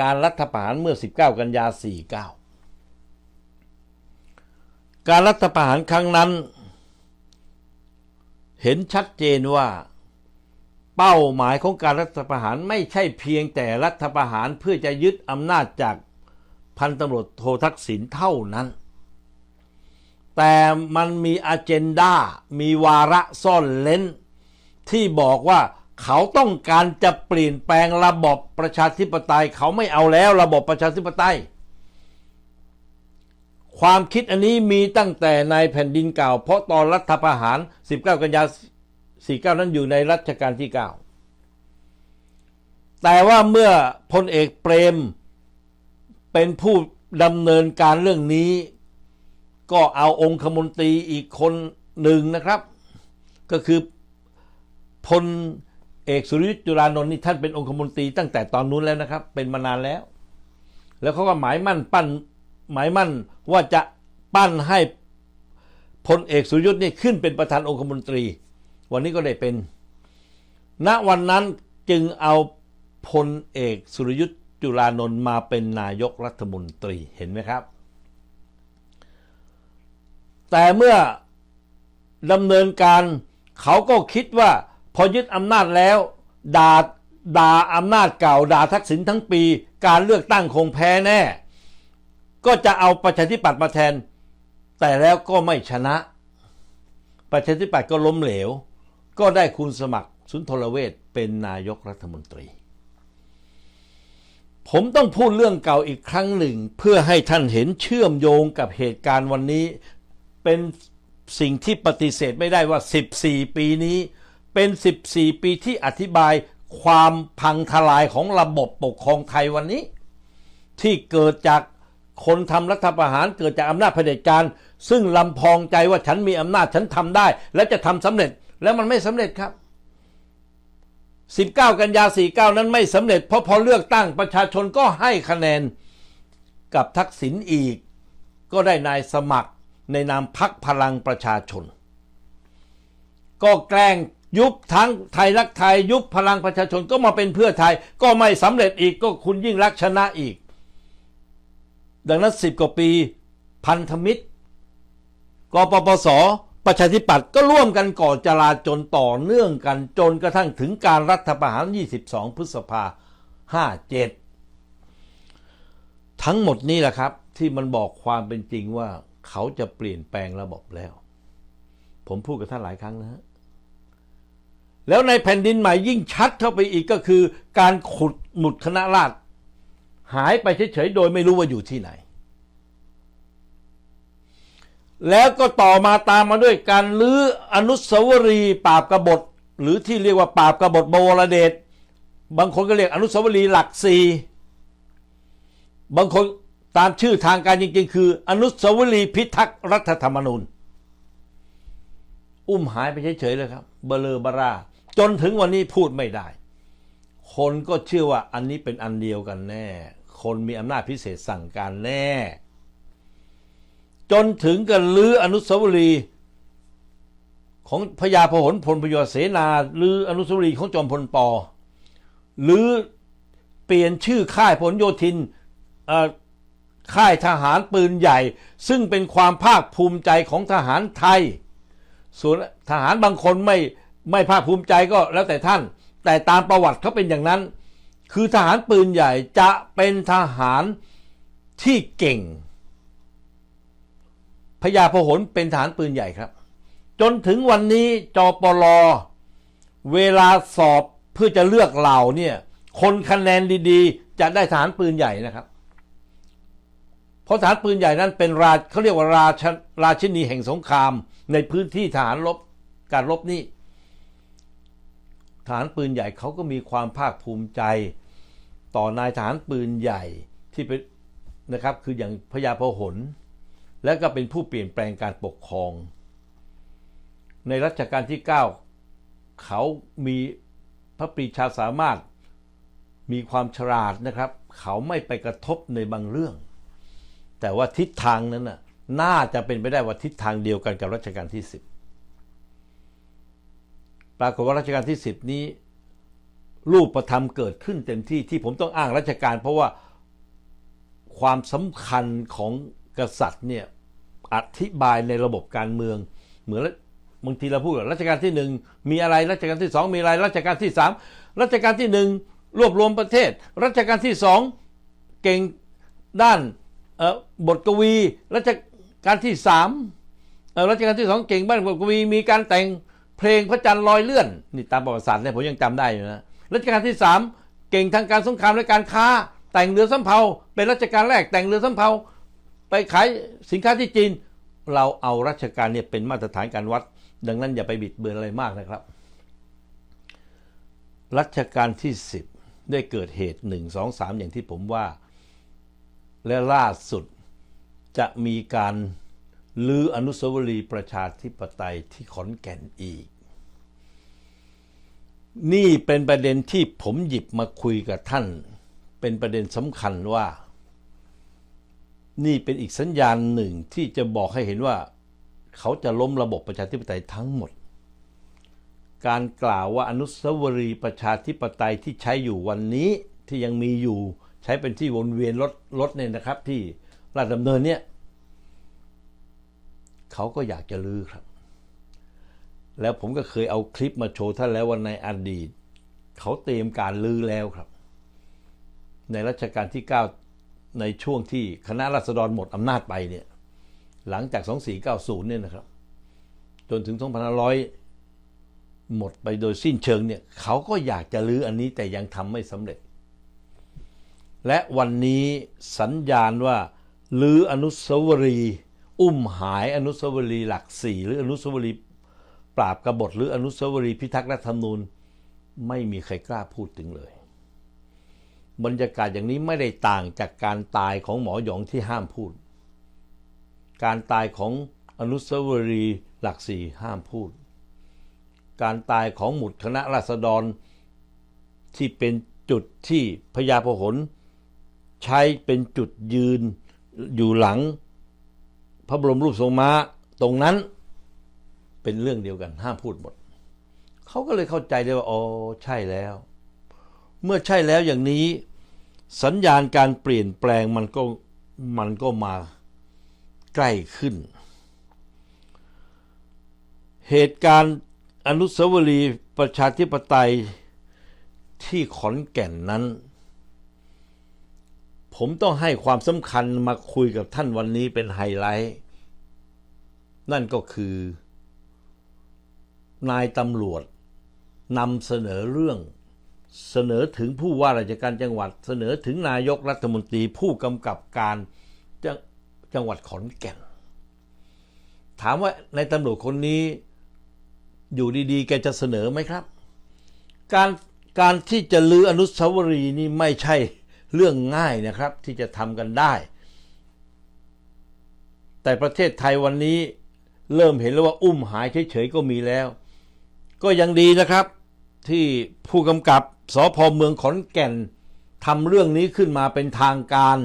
การรัฐประหารเมื่อ 19 กันยา 49 การรัฐประหารครั้งนั้น เห็นชัดเจนว่า เป้าหมายของการรัฐประหารไม่ใช่เพียงแต่รัฐประหารเพื่อจะยึดอำนาจจากพันตำรวจโททักษิณเท่านั้น แต่มันมีอเจนดา มีวาระซ่อนเล้น ที่บอกว่า เขาต้องการจะเปลี่ยนแปลงระบบประชาธิปไตย เขาไม่เอาแล้วระบบประชาธิปไตย ความคิดอันนี้มีตั้งแต่ในแผ่นดินเก่า เพราะตอนรัฐประหาร 19 กันยา 49 นั้นอยู่ในรัชกาลที่ 9 แต่ว่าเมื่อพลเอกเปรมเป็นผู้ดำเนินการเรื่องนี้ ก็เอาองคมนตรีอีกคนหนึ่งนะครับ ก็คือพล เอกสุริยุทธ์จุลานนท์นี่ท่านเป็นองคมนตรีตั้งแต่ตอนนู้นแล้วนะครับ เป็นมานานแล้ว แล้วเขาก็หมายมั่นปั้นหมายมั่นว่าจะปั้นให้พลเอกสุรยุทธ์นี่ขึ้นเป็นประธานองคมนตรี วันนี้ก็ได้เป็น ณวันนั้นจึงเอาพลเอกสุรยุทธ์จุลานนท์มาเป็นนายกรัฐมนตรีเห็นไหมครับ แต่เมื่อดำเนินการเขาก็คิดว่า พอยึดอำนาจแล้วด่าด่าอำนาจเก่าด่าทักษิณทั้งปี การเลือกตั้งคงแพ้แน่ ก็จะเอาประชาธิปัตย์มาแทน แต่แล้วก็ไม่ชนะ ประชาธิปัตย์ก็ล้มเหลว ก็ได้คุณสมัครสุนทรเวชเป็นนายกรัฐมนตรี ผมต้องพูดเรื่องเก่าอีกครั้งหนึ่ง เพื่อให้ท่านเห็นเชื่อมโยงกับเหตุการณ์วันนี้ เป็นสิ่งที่ปฏิเสธไม่ได้ว่า 14 ปีนี้ เป็น 14 ปีที่อธิบายความพังทลายของระบบปกครองไทยวันนี้ ที่เกิดจากคนทำรัฐประหารเกิดจากอำนาจเผด็จการ ซึ่งลำพองใจว่าฉันมีอำนาจฉันทำได้ และจะทำสำเร็จแล้วมันไม่สำเร็จครับ 19 กันยา 49 นั้นไม่สำเร็จ เพราะพอเลือกตั้งประชาชนก็ให้คะแนนกับทักษิณอีก ก็ได้นายสมัครในนามพักพลังประชาชน ก็แกล้ง ยุบทั้งไทยรักไทย ยุบพลังประชาชนก็มาเป็นเพื่อไทย ก็ไม่สำเร็จอีกก็คุณยิ่งรักชนะอีก ดังนั้นสิบกว่าปีพันธมิตรกปปสประชาธิปัตย์ก็ร่วมกันก่อจลาจลต่อเนื่องกันจนกระทั่งถึงการรัฐประหาร 22 พฤษภา 57 ทั้งหมดนี้แหละครับที่มันบอกความเป็นจริงว่าเขาจะเปลี่ยนแปลงระบบแล้ว ผมพูดกับท่านหลายครั้งนะฮะ แล้วในแผ่นดินใหม่ยิ่งชัดเข้าไปอีกก็คือ การขุดหมุดคณะราษฎรหายไปเฉยๆโดยไม่รู้ว่าอยู่ที่ไหน แล้วก็ต่อมาตามมาด้วยการลื้ออนุสาวรีย์ปราบกบฏ หรือที่เรียกว่าปราบกบฏบวรเดชบางคนก็เรียกอนุสาวรีย์หลักสี่บางคนตามชื่อทางการจริง ๆ คือ อนุสาวรีย์พิทักษ์รัฐธรรมนูญ อุ้มหายไปเฉยๆเลยครับ เบลอบารา จนถึงวันนี้พูดไม่ได้ คนก็เชื่อว่าอันนี้เป็นอันเดียวกันแน่ คนมีอำนาจพิเศษสั่งการแน่ จนถึงกันลื้ออนุสาวรีย์ของพญาพหลพลพยเสนาหรืออนุสาวรีย์ของจอมพลปอ หรือเปลี่ยนชื่อค่ายพลโยธินค่ายทหารปืนใหญ่ ซึ่งเป็นความภาคภูมิใจของทหารไทย ส่วนทหารบางคนไม่ ไม่ภาคภูมิใจก็แล้วแต่ท่าน แต่ตามประวัติเขาเป็นอย่างนั้น คือทหารปืนใหญ่จะเป็นทหารที่เก่งพญาพหลเป็นทหารปืนใหญ่ครับ จนถึงวันนี้จปลเวลาสอบเพื่อจะเลือกเหล่าเนี่ยคนคะแนนดีๆ จะได้ทหารปืนใหญ่นะครับ เพราะทหารปืนใหญ่นั้นเป็นราเขาเรียกว่าราชราชินีแห่งสงครามในพื้นที่ทหารรบการรบนี่ ทหารปืนใหญ่เขาก็มีความภาคภูมิใจ ต่อนายทหารปืนใหญ่ที่เป็นนะครับคืออย่างพญาพหลและก็เป็นผู้เปลี่ยนแปลงการปกครอง ในรัชกาลที่ 9 เขามีพระปรีชาสามารถมีความฉลาดนะครับ เขาไม่ไปกระทบในบางเรื่อง แต่ว่าทิศทางนั้นน่ะน่าจะเป็นไปได้ว่าทิศทางเดียวกันกับรัชกาลที่ 10 ปรากฏว่ารัชกาลที่ 10 นี้รูปธรรมเกิดขึ้นเต็มที่ที่ผมต้องอ้างราชการเพราะว่าความสำคัญของกษัตริย์เนี่ยอธิบายในระบบการเมือง เหมือนบางทีเราพูดว่ารัชกาลที่หนึ่งมีอะไรรัชกาลที่สองมีอะไรรัชกาลที่สามรัชกาลที่หนึ่งรวบรวมประเทศ รัชกาลที่สองเก่งด้านบทกวี รัชกาลที่สามรัชกาลที่สองเก่งบ้านบทกวีมีการแต่ง เพลงพระจันทร์ลอยเลื่อนนี่ตามประวัติศาสตร์เนี่ยผมยังจำได้อยู่นะรัชกาลที่สามเก่งทางการสงครามและการค้า แต่งเรือสำเภาเป็นรัชกาลแรกแต่งเรือสำเภาไปขายสินค้าที่จีน เราเอารัชการเนี่ยเป็นมาตรฐานการวัด ดังนั้นอย่าไปบิดเบือนอะไรมากนะครับ รัชกาลที่ 10 ได้เกิดเหตุ 1 2 3 อย่างที่ผมว่า และล่าสุดจะมีการ ลื้ออนุสาวรีย์ประชาธิปไตยที่ขอนแก่นอีก นี่เป็นประเด็นที่ผมหยิบมาคุยกับท่าน เป็นประเด็นสำคัญว่า นี่เป็นอีกสัญญาณหนึ่งที่จะบอกให้เห็นว่า เขาจะล้มระบบประชาธิปไตยทั้งหมด การกล่าวว่าอนุสาวรีย์ประชาธิปไตยที่ใช้อยู่วันนี้ที่ยังมีอยู่ ใช้เป็นที่วนเวียนรถรถเนี่ยนะครับ ที่ราชดำเนินเนี่ย เขาก็อยากจะลื้อครับ แล้วผมก็เคยเอาคลิปมาโชว์ท่านแล้วว่าในอดีต เขาเตรียมการลื้อแล้วครับ ในรัชกาลที่ 9 ในช่วงที่คณะราษฎรหมดอำนาจไปเนี่ย หลังจาก 2490 เนี่ยนะครับ จนถึง 2500 หมดไปโดยสิ้นเชิงเนี่ย เขาก็อยากจะลื้ออันนี้แต่ยังทำไม่สำเร็จ และวันนี้สัญญาณว่าลื้ออนุสาวรีย์ อุ้มหายอนุสาวรีย์หลักสี่หรืออนุสาวรีย์ปราบกบฏหรืออนุสาวรีย์พิทักษ์รัฐธรรมนูญไม่มีใครกล้าพูดถึงเลย บรรยากาศอย่างนี้ไม่ได้ต่างจากการตายของหมอหยองที่ห้ามพูด การตายของอนุสาวรีย์หลักสี่ห้ามพูด การตายของหมุดคณะราษฎรที่เป็นจุดที่พญาพหลใช้เป็นจุดยืนอยู่หลัง ระบรมรูปทรงม้าตรงนั้นเป็นเรื่องเดียวกันห้ามพูดหมด เขาก็เลยเข้าใจได้ว่าอ๋อใช่แล้ว เมื่อใช่แล้วอย่างนี้ สัญญาณการเปลี่ยนแปลงมันก็มันก็มาใกล้ขึ้น เหตุการณ์อนุสาวรีย์ประชาธิปไตยที่ขอนแก่นนั้น ผมต้องให้ความสำคัญมาคุยกับท่านวันนี้เป็นไฮไลท์ นั่นก็คือ นายตำรวจนำเสนอเรื่อง เสนอถึงผู้ว่าราชการจังหวัด เสนอถึงนายกรัฐมนตรีผู้กำกับการจจังหวัดขอนแก่น ถามว่าในตำรวจคนนี้อยู่ดีๆ แกจะเสนอไหมครับ การการที่จะลืออนุสาวรีย์นี่ไม่ใช่เรื่องง่ายนะครับที่จะทำกันได้ แต่ประเทศไทยวันนี้ เริ่มเห็นแล้วว่าอุ้มหายเฉยๆก็มีแล้ว ก็ยังดีนะครับ ที่ผู้กำกับสพเมืองขอนแก่นทำเรื่องนี้ขึ้นมาเป็นทางการ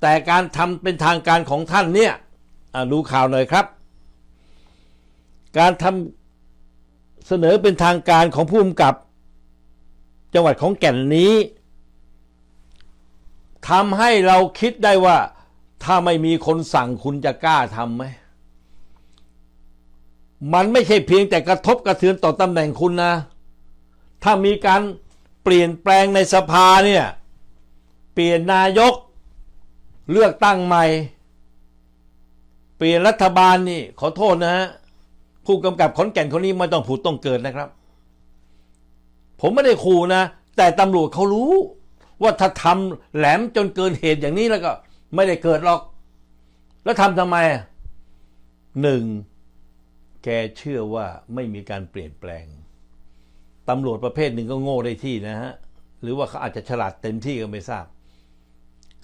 แต่การทำเป็นทางการของท่านเนี่ยอะดูข่าวหน่อยครับ การทำเสนอเป็นทางการของผู้กำกับ จังหวัดของแก่นนี้ทำให้เราคิดได้ว่า ถ้าไม่มีคนสั่งคุณจะกล้าทำไหม มันไม่ใช่เพียงแต่กระทบกระเทือนต่อตำแหน่งคุณนะ ถ้ามีการเปลี่ยนแปลงในสภาเนี่ย เปลี่ยนนายก เลือกตั้งใหม่ เปลี่ยนรัฐบาลนี่ ขอโทษนะฮะผู้กำกับขอนแก่นคนนี้ไม่ต้องผูดต้องเกิดนะครับ ผมไม่ได้ขู่นะ แต่ตำรวจเขารู้ ว่าถ้าทำแหลมจนเกินเหตุอย่างนี้แล้วก็ ไม่ได้เกิดหรอก แล้วทำทำไมหนึ่ง แกเชื่อว่าไม่มีการเปลี่ยนแปลงตำรวจประเภทหนึ่งก็โง่ได้ที่นะฮะหรือว่าเขาอาจจะฉลาดเต็มที่ก็ไม่ทราบ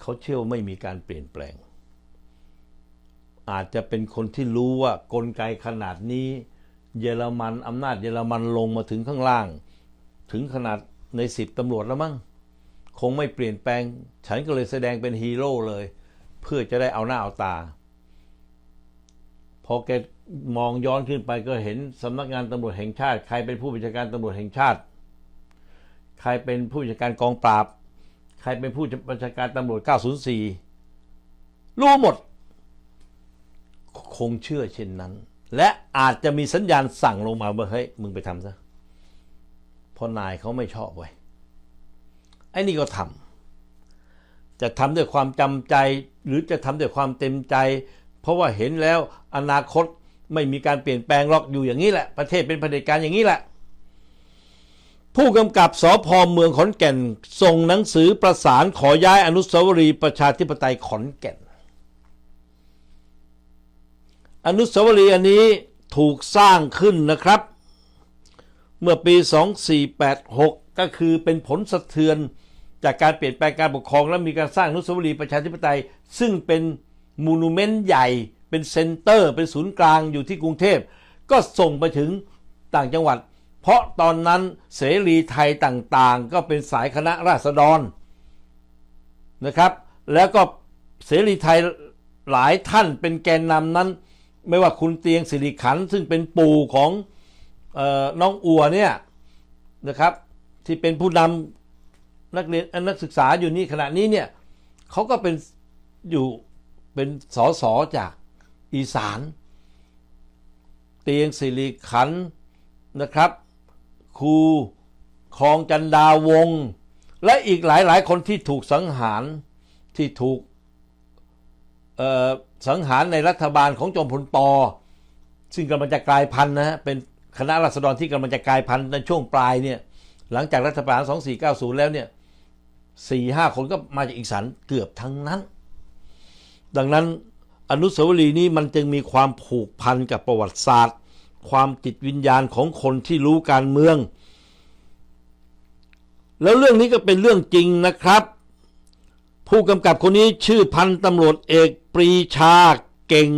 เขาเชื่อว่าไม่มีการเปลี่ยนแปลง อาจจะเป็นคนที่รู้ว่ากลไกขนาดนี้ เยอรมันอำนาจเยอรมันลงมาถึงข้างล่าง ถึงขนาดในสิบตำรวจแล้วมั้งคงไม่เปลี่ยนแปลง ฉันก็เลยแสดงเป็นฮีโร่เลย เพื่อจะได้เอาหน้าเอาตา พอแก มองย้อนขึ้นไปก็เห็นสำนักงานตำรวจแห่งชาติ ใครเป็นผู้บัญชาการตำรวจแห่งชาติ ใครเป็นผู้จัดการกองปราบ ใครเป็นผู้บัญชาการตำรวจ 904 รู้หมด คงเชื่อเช่นนั้น และอาจจะมีสัญญาณสั่งลงมาว่าเฮ้ยมึงไปทำซะพราะนายเขาไม่ชอบไว้ไอ้นี่ก็ทำจะทำด้วยความจำใจ หรือจะทำด้วยความเต็มใจ เพราะว่าเห็นแล้วอนาคต ไม่มีการเปลี่ยนแปลงหรอกอยู่อย่างนี้แหละ ประเทศเป็นเผด็จการอย่างนี้แหละ ผู้กำกับสพเมืองขอนแก่น ส่งหนังสือประสานขอย้ายอนุสาวรีย์ประชาธิปไตยขอนแก่น อนุสาวรีย์อันนี้ถูกสร้างขึ้นนะครับ เมื่อปี 2486 ก็คือเป็นผลสะเทือนจากการเปลี่ยนแปลงการปกครองและมีการสร้างอนุสาวรีย์ประชาธิปไตย ซึ่งเป็นมูนูเมนต์ใหญ่ เป็นเซ็นเตอร์เป็นศูนย์กลางอยู่ที่กรุงเทพ ก็ส่งไปถึงต่างจังหวัด เพราะตอนนั้นเสรีไทยต่างๆ ก็เป็นสายคณะราษฎรนะครับ แล้วก็เสรีไทยหลายท่านเป็นแกนนำนั้น ไม่ว่าคุณเตียงสิริขัน ซึ่งเป็นปู่ของออน้องอัวเนี่ยนะครับ ที่เป็นผู้นำนักเรียนนักศึกษาอยู่นี่ขณะนี้เนี่ยเขาก็เป็นอยู่เป็นสอสอจาก อีสาน เตียงสิริขันนะครับ ครูคลองจันดาวง และอีกหลายๆคนที่ถูกสังหารที่ถูกสังหารในรัฐบาลของจอมพลปอ ซึ่งกำลังจะกลายพันธุ์นะฮะเป็นคณะรัษฎรที่กำลังจะกลายพันธุ์ในช่วงปลายเนี่ยหลังจากรัฐประหาร 2490 แล้วเนี่ยสี่ห้าคนก็มาจากอีสานเกือบทั้งนั้น ดังนั้น อนุสาวรีย์นี้มันจึงมีความผูกพันกับประวัติศาสตร์ ความจิตวิญญาณของคนที่รู้การเมือง แล้วเรื่องนี้ก็เป็นเรื่องจริงนะครับ ผู้กำกับคนนี้ชื่อพันตำรวจเอกปรีชาเก่ง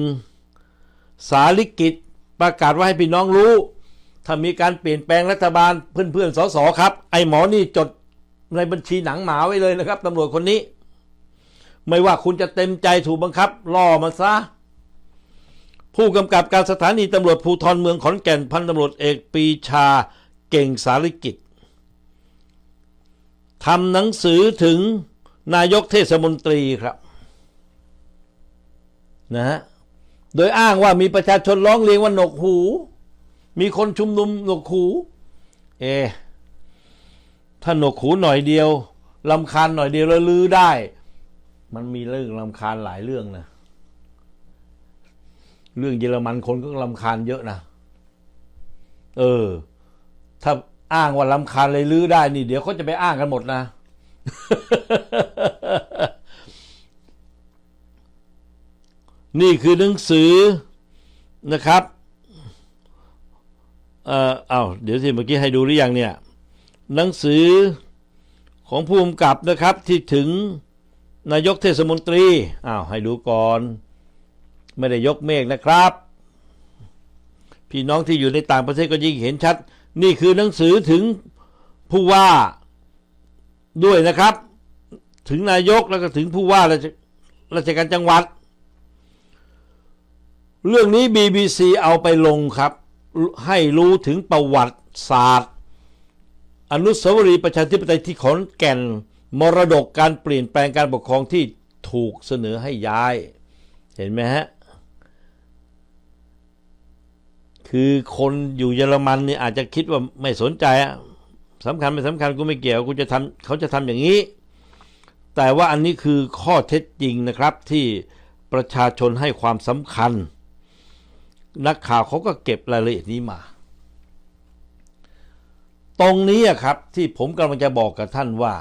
สาลิกิจประกาศว่าให้พี่น้องรู้ ถ้ามีการเปลี่ยนแปลงรัฐบาลเพื่อนๆสสครับ ไอหมอนี่จดในบัญชีหนังหมาไว้เลยนะครับตำรวจคนนี้ ไม่ว่าคุณจะเต็มใจถูกบังคับ ล่อมันซะ ผู้กำกับการสถานีตำรวจภูธรเมืองขอนแก่นพันตำรวจเอกปีชาเก่งสาลิกิจทำหนังสือถึงนายกเทศมนตรีครับนะฮะโดยอ้างว่ามีประชาชนร้องเรียนว่าหนกหู มีคนชุมนุมหนกหู เอะถ้าหนกหูหน่อยเดียวลำคาญหน่อยเดียวแล้วลือได้ มันมีเรื่องลำคาญหลายเรื่องนะ เรื่องเยอรมันคนก็ลำคาญเยอะนะ เออ ถ้าอ้างว่าลำคาญเลยลื้อได้นี่ เดี๋ยวเขาจะไปอ้างกันหมดนะ นี่คือหนังสือนะครับ เอ่อเอาวเดี๋ยวสิเมื่อกี้ให้ดูหรือยังเนี่ย หนังสือของผู้กำกับนะครับที่ถึง นายกเทศมนตรีอ้าวให้ดูก่อน ไม่ได้ยกเมฆนะครับ พี่น้องที่อยู่ในต่างประเทศก็ยิ่งเห็นชัด นี่คือหนังสือถึงผู้ว่าด้วยนะครับ ถึงนายกแล้วก็ถึงผู้ว่าราชราชการจังหวัด เรื่องนี้ BBC เอาไปลงครับ ให้รู้ถึงประวัติศาสตร์ อนุสาวรีย์ประชาธิปไตยที่ขอนแก่น มรดกการเปลี่ยนแปลงการปกครองที่ถูกเสนอให้ย้าย เห็นไหมฮะ คือคนอยู่เยอรมันเนี่ยอาจจะคิดว่าไม่สนใจอะสำคัญไม่สำคัญกูไม่เกี่ยวกูจะทำเขาจะทำอย่างนี้ แต่ว่าอันนี้คือข้อเท็จจริงนะครับที่ประชาชนให้ความสำคัญ นักข่าวเขาก็เก็บรายละเอียดนี้มา ตรงนี้อะครับที่ผมกำลังจะบอกกับท่านว่า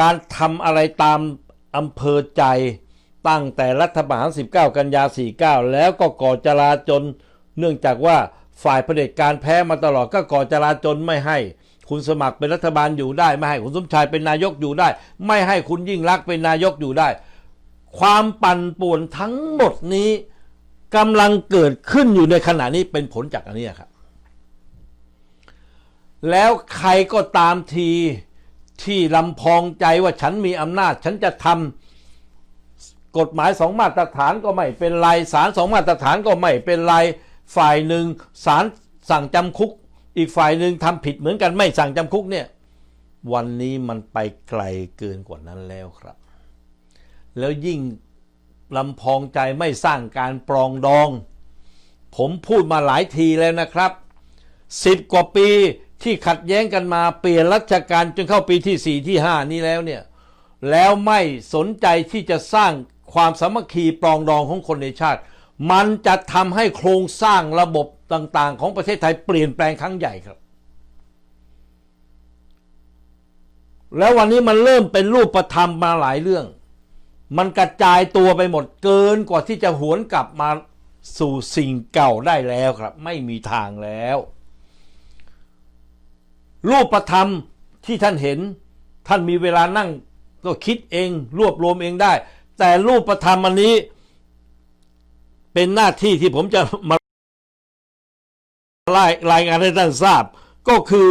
การทำอะไรตามอำเภอใจ ตั้งแต่รัฐประหาร 19 กันยา 49 แล้วก็ก่อจลาจลเนื่องจากว่าฝ่ายเผด็จการแพ้มาตลอดก็ก่อจลาจลไม่ให้ คุณสมัครเป็นรัฐบาลอยู่ได้ ไม่ให้คุณสมชายเป็นนายกอยู่ได้ ไม่ให้คุณยิ่งรักเป็นนายกอยู่ได้ ความปั่นป่วนทั้งหมดนี้กำลังเกิดขึ้นอยู่ในขณะนี้เป็นผลจากอันนี้ครับ แล้วใครก็ตามที ที่ลำพองใจว่าฉันมีอำนาจ ฉันจะทำกฎหมายสองมาตรฐานก็ไม่เป็นไรศาลสองมาตรฐานก็ไม่เป็นไรฝ่ายหนึ่งศาลสั่งจำคุก อีกฝ่ายหนึ่งทำผิดเหมือนกันไม่สั่งจำคุกเนี่ยวันนี้มันไปไกลเกินกว่านั้นแล้วครับ แล้วยิ่งลำพองใจไม่สร้างการปรองดอง ผมพูดมาหลายทีแล้วนะครับสิบกว่าปี ที่ขัดแย้งกันมาเปลี่ยนรัชกาลจนเข้าปีที่สี่ที่ห้านี้แล้วเนี่ยแล้วไม่สนใจที่จะสร้างความสามัคคีปรองดองของคนในชาติ มันจะทำให้โครงสร้างระบบต่างๆ ของประเทศไทยเปลี่ยนแปลงครั้งใหญ่ครับ แล้ววันนี้มันเริ่มเป็นรูปธรรมมาหลายเรื่อง มันกระจายตัวไปหมดเกินกว่าที่จะหวนกลับมาสู่สิ่งเก่าได้แล้วครับ ไม่มีทางแล้ว รูปธรรมที่ท่านเห็น ท่านมีเวลานั่งก็คิดเองรวบรวมเองได้ แต่รูปธรรมอันนี้ เป็นหน้าที่ที่ผมจะมารายรายงานให้ท่านทราบ ก็คือ